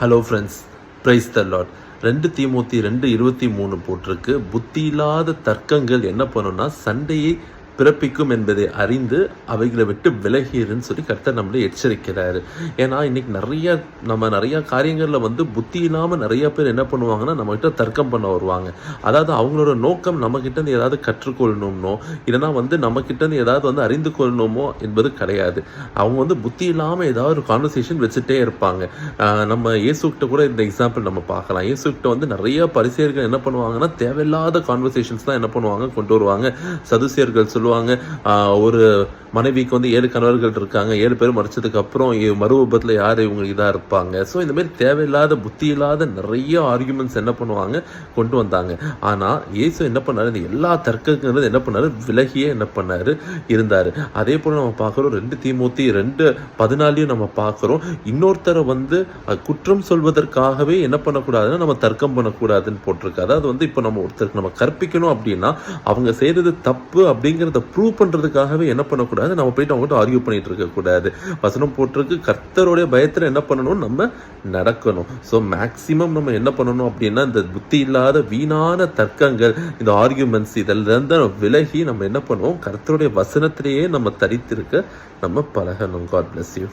Hello friends price the lot ரெண்டு தீமூத்தி ரெண்டு இருபத்தி மூணு போட்டிருக்கு. புத்தி இல்லாத தர்க்கங்கள் என்ன பண்ணும்னா சண்டையை பிறப்பிக்கும் என்பதை அறிந்து அவைகளை விட்டு விலகிருன்னு சொல்லி கர்த்தர் நம்மளை எச்சரிக்கிறாரு. ஏன்னா இன்றைக்கி நிறைய நம்ம நிறையா காரியங்களில் வந்து புத்தி இல்லாமல் நிறைய பேர் என்ன பண்ணுவாங்கன்னா நம்மகிட்ட தர்க்கம் பண்ண வருவாங்க. அதாவது அவங்களோட நோக்கம் நம்மக்கிட்ட இருந்து ஏதாவது கற்றுக்கொள்ளணும்னோ இல்லைனா வந்து நம்மக்கிட்ட இருந்து ஏதாவது வந்து அறிந்து கொள்ளணுமோ என்பது கிடையாது. அவங்க வந்து புத்தி இல்லாமல் ஏதாவது ஒரு கான்வர்சேஷன் வச்சுட்டே இருப்பாங்க. நம்ம இயேசுக்கிட்ட கூட இந்த எக்ஸாம்பிள் நம்ம பார்க்கலாம். இயேசுக்கிட்ட வந்து நிறைய பரிசெயர்கள் என்ன பண்ணுவாங்கன்னா தேவையில்லாத கான்வர்சேஷன்ஸ் தான் என்ன பண்ணுவாங்க கொண்டு வருவாங்க. சதுசியர்கள் சொல்லுவாங்க. ஒரு மனைவிக்கு வந்து ஏழு கணவர்கள் இருக்காங்க. ஏழு பேரும் மறைச்சதுக்கு அப்புறம் மறு விபத்தில் யார்? இவங்க இதாக இருப்பாங்க. ஸோ இந்த மாதிரி தேவையில்லாத புத்தி இல்லாத நிறைய ஆர்குமெண்ட்ஸ் என்ன பண்ணுவாங்க? கொண்டு வந்தாங்க. ஆனால் இயேசு என்ன பண்ணார்? இந்த எல்லா தர்க்கங்கிறது என்ன பண்ணாரு? விலகியே என்ன பண்ணாரு? இருந்தார். அதே போல் நம்ம பார்க்குறோம் ரெண்டு தீமூத்தி ரெண்டு பதினாலையும் நம்ம பார்க்குறோம். இன்னொருத்தரை வந்து குற்றம் சொல்வதற்காகவே என்ன பண்ணக்கூடாதுன்னா நம்ம தர்க்கம் பண்ணக்கூடாதுன்னு போட்டிருக்கு. அதாவது வந்து இப்போ நம்ம ஒருத்தருக்கு நம்ம கற்பிக்கணும் அப்படின்னா அவங்க செய்கிறது தப்பு அப்படிங்கிறத ப்ரூவ் பண்ணுறதுக்காகவே என்ன பண்ணக்கூடாது? நம்ம போயிட்டு அவங்ககிட்ட ஆர்கியூ பண்ணிட்டு இருக்கக்கூடாது வசனம் போட்டிருக்கு கர்த்தருடைய பயத்தில் என்ன பண்ணணும் நம்ம நடக்கணும். ஸோ மேக்சிமம் நம்ம என்ன பண்ணணும் அப்படின்னா இந்த புத்தி இல்லாத வீணான தர்க்கங்கள் இந்த ஆர்கியூமெண்ட்ஸ் இதெல்லாம் விலகி நம்ம என்ன பண்ணுவோம்? கர்த்தருடைய வசனத்திலேயே நம்ம தரித்திருக்க நம்ம பழகணும். God bless you